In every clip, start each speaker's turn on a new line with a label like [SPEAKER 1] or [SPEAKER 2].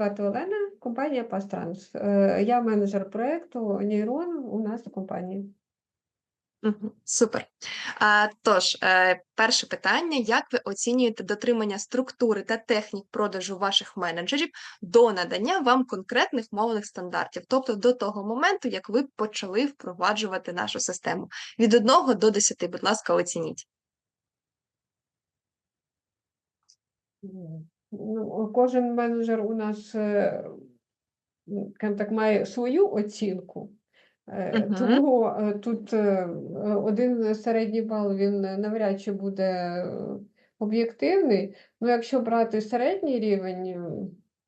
[SPEAKER 1] звати Олена, компанія Pastranс. Е, Я менеджер проекту Нейрон у нас у компанії.
[SPEAKER 2] Супер. А, тож, е, перше питання: як ви оцінюєте дотримання структури та технік продажу ваших менеджерів до надання вам конкретних мовних стандартів, тобто до того моменту, як ви почали впроваджувати нашу систему? Від 1 до 10, будь ласка, оцініть.
[SPEAKER 1] Ну, Кожен менеджер у нас е, так, має свою оцінку.
[SPEAKER 2] Мгм.
[SPEAKER 1] Тому е, тут один середній бал він навряд чи буде об'єктивний. Ну, якщо брати середній рівень,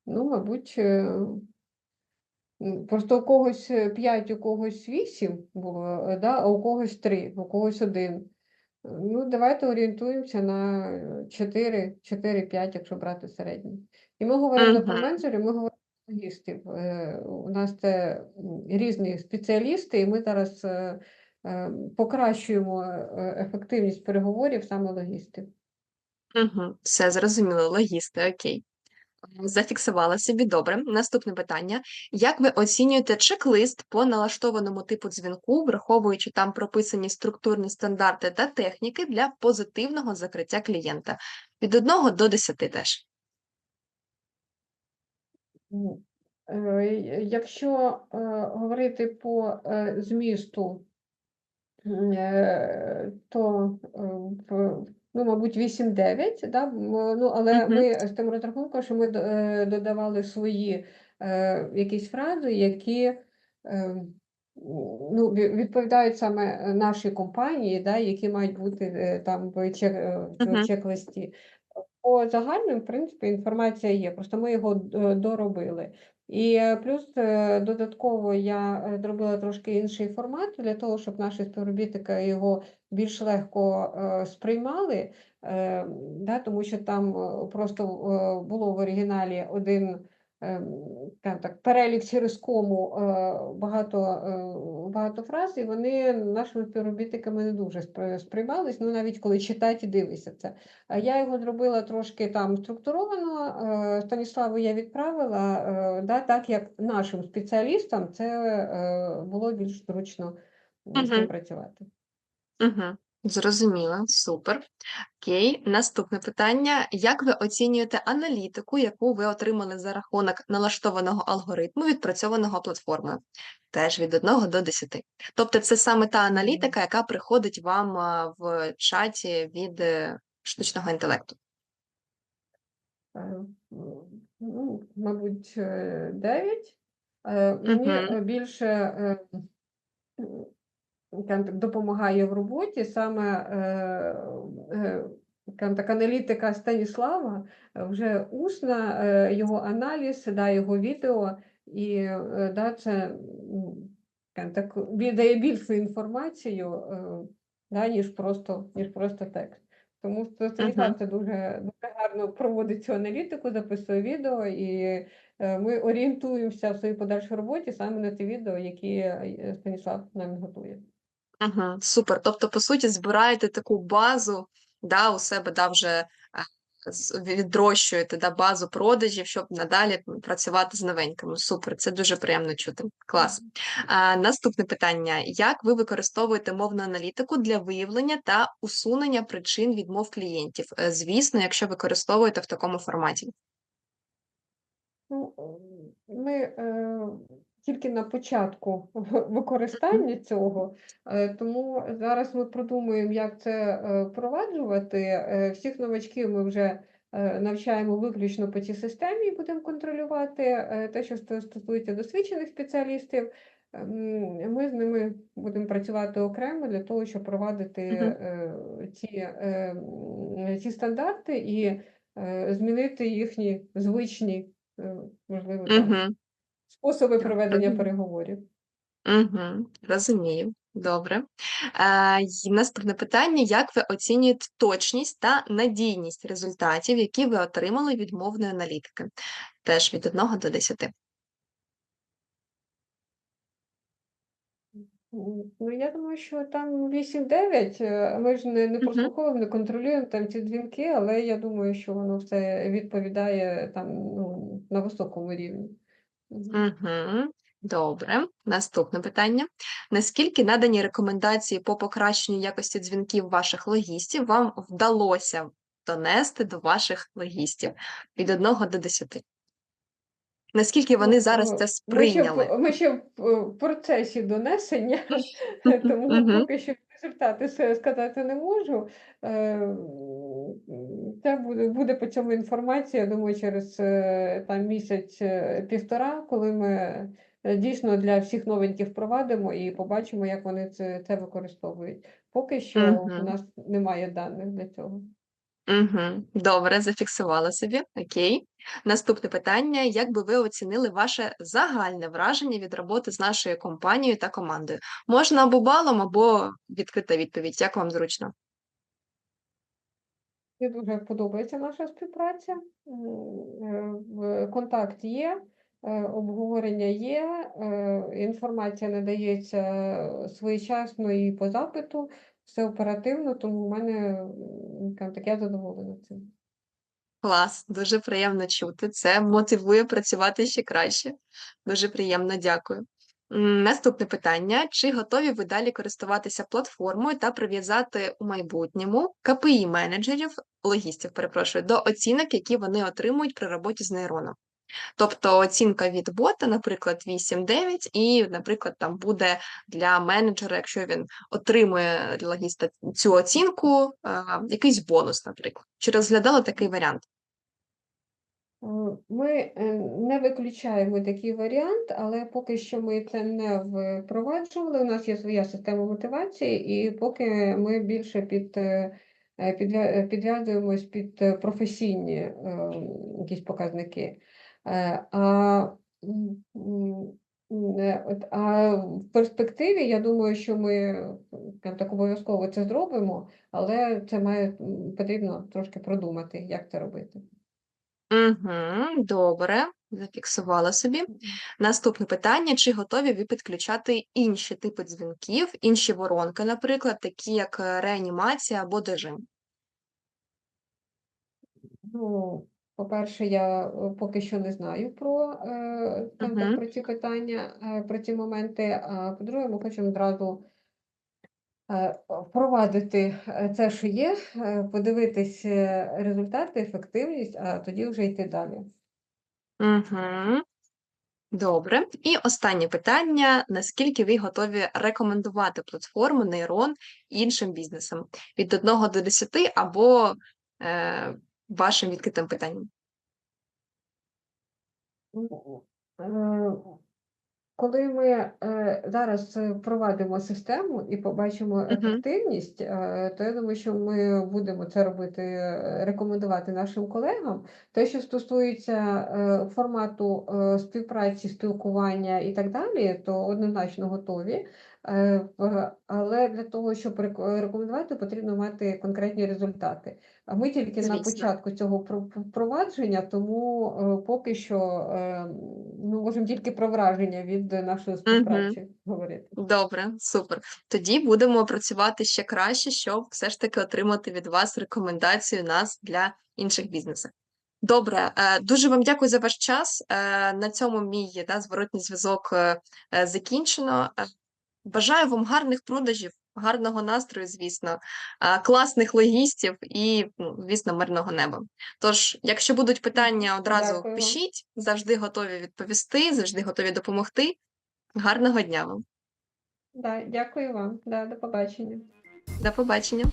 [SPEAKER 1] ну, мабуть, просто у когось 5, у когось 8 було, да, а у когось 3, у когось 1. Ну, давайте орієнтуємося на 4, 4-5, якщо брати середній. І ми говоримо про
[SPEAKER 2] Мгм.
[SPEAKER 1] менеджерів, ми говоримо про логістів. Е, У нас це різні спеціалісти, і ми зараз е, е, покращуємо е, ефективність переговорів саме логістів.
[SPEAKER 2] Мгм. Все зрозуміло, логісти, окей. Зафіксувала собі добре. Наступне питання: як ви оцінюєте чек-лист по налаштованому типу дзвінку, враховуючи там прописані структурні стандарти та техніки для позитивного закриття клієнта? Від 1 до 10 теж.
[SPEAKER 1] Ну, е, Якщо е, говорити по е, змісту, то ну, мабуть, 8-9, да? ну, але
[SPEAKER 2] Мгм.
[SPEAKER 1] ми з тим розрахунком, що ми е, додавали свої е, якісь фрази, які е, ну, відповідають саме нашій компанії, да? які мають бути е, там в чек- в
[SPEAKER 2] Мгм.
[SPEAKER 1] чек-листі. По загальним, в принципі, інформація є, просто ми його доробили. І е, плюс е, додатково я е, зробила трошки інший формат. Для того, щоб наші співробітники його більш легко е, сприймали, е, тому що там е, просто е, було в оригіналі один е, так, перелік через кому е, багато, е, багато фраз, і вони нашими співробітниками не дуже сприймались, ну навіть коли читають і дивишся це. Я його зробила трошки там структуровано. е, Станіславу я відправила, да, так як нашим спеціалістам це було більш зручно м, з
[SPEAKER 2] Зрозуміла, супер. Окей, наступне питання. Як ви оцінюєте аналітику, яку ви отримали за рахунок налаштованого алгоритму, відпрацьованого платформою? Теж від 1 до 10. Тобто це саме та аналітика, яка приходить вам в чаті від е, штучного інтелекту.
[SPEAKER 1] Е, Ну, мабуть, 9. Мені
[SPEAKER 2] Мгм.
[SPEAKER 1] е, більше е, м, скажімо так, допомагає в роботі саме е, е, так, аналітика Станіслава, вже усна, е, його аналіз, да, його відео, і да, це так, дає більшу інформацію, да, ніж просто, ніж просто текст. Тому що. Станіслав це дуже, дуже гарно проводить цю аналітику, записує відео, і ми орієнтуємося в своїй подальшій роботі саме на ті відео, які Станіслав нам готує.
[SPEAKER 2] Мгм. Супер. Тобто, по суті, збираєте таку базу, да, у себе да, вже з- відрощуєте да, базу продажів, щоб надалі працювати з новенькими. Супер, це дуже приємно чути. Клас. А, наступне питання: як ви використовуєте мовну аналітику для виявлення та усунення причин відмов клієнтів? Е, Звісно, якщо використовуєте в такому форматі.
[SPEAKER 1] Ну, ми е, тільки на початку використання цього, е, тому зараз ми продумуємо, як це е, впроваджувати. Е, Всіх новачків ми вже е, навчаємо виключно по цій системі і будемо контролювати. Е, Те, що стосується досвідчених спеціалістів, ем, ми з ними будемо працювати окремо для того, щоб провадити ці, ці стандарти і змінити їхні звичні можливо, там
[SPEAKER 2] Угу.
[SPEAKER 1] способи проведення переговорів.
[SPEAKER 2] Угу, розумію. Добре. Е, наступне питання: як ви оцінюєте точність та надійність результатів, які ви отримали від мовної аналітики? Теж від 1 до 10.
[SPEAKER 1] Ну, я думаю, що там 8-9. е, Ми ж не, не
[SPEAKER 2] Мгм.
[SPEAKER 1] прослуховуємо, не контролюємо там ці дзвінки, але я думаю, що воно все відповідає там ну, на високому рівні. Мгм.
[SPEAKER 2] Мгм. Добре. Наступне питання. Наскільки надані рекомендації по покращенню якості дзвінків ваших логістів вам вдалося донести до ваших логістів від 1 до 10? Наскільки вони зараз
[SPEAKER 1] е,
[SPEAKER 2] це
[SPEAKER 1] Ми ще,
[SPEAKER 2] сприйняли?
[SPEAKER 1] ми ще в е, процесі донесення, тому поки що результати сказати не можу. Це буде, буде по цьому інформація, я думаю, через е, там місяць е, півтора, коли ми дійсно для всіх новеньких впровадимо і побачимо, як вони це, це використовують. Поки що
[SPEAKER 2] Мгм.
[SPEAKER 1] нас немає даних для цього.
[SPEAKER 2] Мгм. Добре, зафіксувала собі. Окей. Наступне питання. Як би ви оцінили ваше загальне враження від роботи з нашою компанією та командою? Можна або балом, або відкрита відповідь. Як вам зручно?
[SPEAKER 1] Мені дуже подобається наша співпраця. Е, Контакт є, е, обговорення є, е, інформація надається своєчасно і по запиту, все оперативно, тому в мене м, скажімо так, я задоволена цим.
[SPEAKER 2] Клас, дуже приємно чути. Це мотивує працювати ще краще. Дуже приємно, дякую. Наступне питання: чи готові ви далі користуватися платформою та прив'язати у майбутньому КПІ менеджерів, логістів, перепрошую, до оцінок, які вони отримують при роботі з нейроном? Тобто оцінка від бота, наприклад, 8-9, і, наприклад, там буде для менеджера, якщо він отримує для логіста цю оцінку, а, якийсь бонус, наприклад. Чи розглядали такий варіант?
[SPEAKER 1] Е, Ми е, не виключаємо такий варіант, але поки що ми це не впроваджували. У нас є своя система мотивації, і поки ми більше під, е, е, підв'язуємось під е, професійні е, якісь показники. Е, А, е, а в перспективі я думаю, що ми так обов'язково це зробимо, але це має потрібно трошки продумати, як це робити.
[SPEAKER 2] Угу, добре, зафіксувала собі. Наступне питання: чи готові ви підключати інші типи дзвінків, інші воронки, наприклад, такі як е, реанімація або дежим?
[SPEAKER 1] Ну, по-перше, я е, поки що не знаю про, е, скажімо так, про ці питання, е, про ці моменти. А по-друге, ми хочемо одразу впровадити це, що є, подивитись результати, ефективність, а тоді вже йти далі.
[SPEAKER 2] Угу. Добре. І останнє питання: наскільки ви готові рекомендувати платформу Нейрон іншим бізнесам від 1 до 10 або вашим відкритим питанням?
[SPEAKER 1] Ну, е, Коли ми е, зараз е, впровадимо систему і побачимо ефективність, то я думаю, що ми будемо це робити, рекомендувати нашим колегам. Те, що стосується формату співпраці, спілкування і так далі, то однозначно готові. Е, Але для того, щоб рекомендувати, потрібно мати конкретні результати. А ми тільки на початку цього впро- впровадження, тому е, поки що е, ми можемо тільки про враження від нашої співпраці говорити.
[SPEAKER 2] Добре, супер. Тоді будемо працювати ще краще, щоб все ж таки отримати від вас рекомендацію нас для інших бізнесів. Добре, дуже вам дякую за ваш час. На цьому мій да, зворотній зв'язок закінчено. Бажаю вам гарних продажів, гарного настрою, звісно, класних логістів і, ну, звісно, мирного неба. Тож, якщо будуть питання, одразу
[SPEAKER 1] Дякую
[SPEAKER 2] пишіть, завжди готові відповісти, завжди готові допомогти. Гарного дня вам.
[SPEAKER 1] Да, дякую вам. Да, до побачення.
[SPEAKER 2] До побачення.